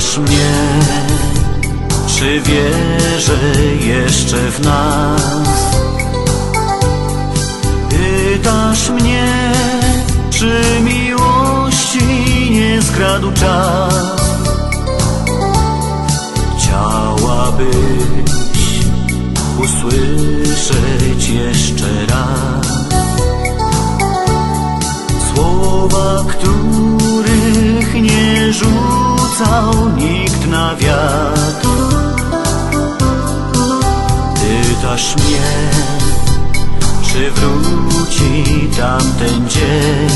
Pytasz mnie, czy wierzę jeszcze w nas? Pytasz mnie, czy miłości nie skradł czas? Chciałabyś usłyszeć jeszcze raz Słowa, których nie rzucał czy wróci tamten dzień?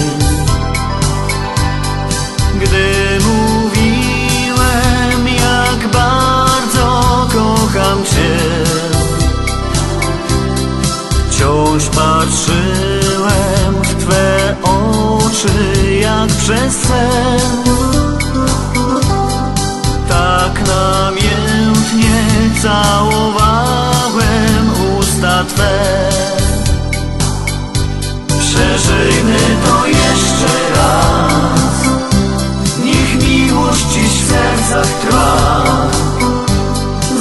Gdy mówiłem, jak bardzo kocham Cię Wciąż patrzyłem w Twe oczy jak przez sen. Tak namiętnie całowałem Przeżyjmy to jeszcze raz. Niech miłość dziś w sercach trwa.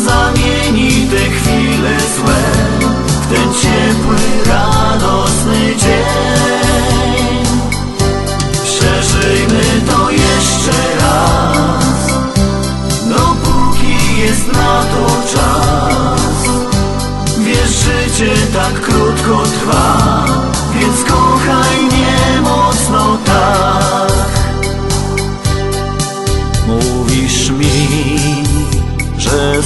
Zamieni te chwile złe W ten ciepły, radosny dzień. Przeżyjmy to jeszcze raz. Dopóki jest na to czas. Wiesz, życie tak krótko trwa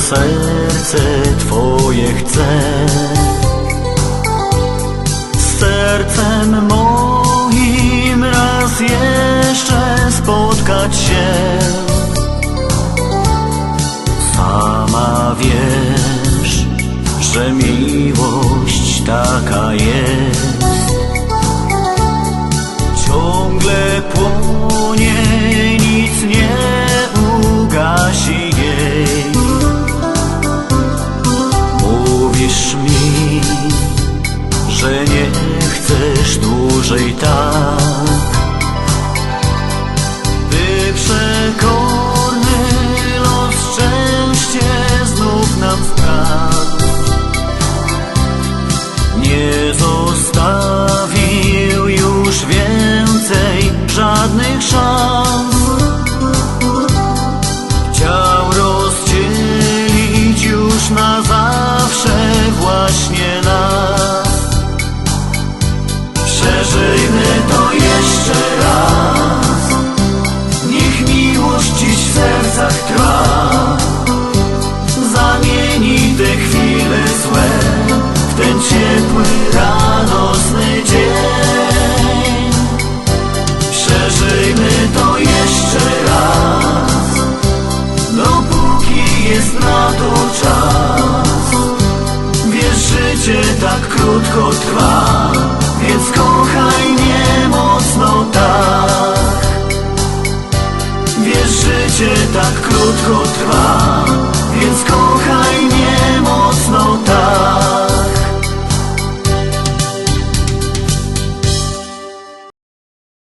serce Twoje chce. Z sercem moim raz jeszcze spotkać się. Sama wiesz, że miłość taka jest 醉倒 Przeżyjmy to jeszcze raz. Niech miłość dziś w sercach trwa. Zamieni te chwile złe w ten ciepły, radosny dzień. Przeżyjmy to jeszcze raz, dopóki jest na to czas. Wiesz, życie tak krótko trwa, życie tak krótko trwa, więc kończ.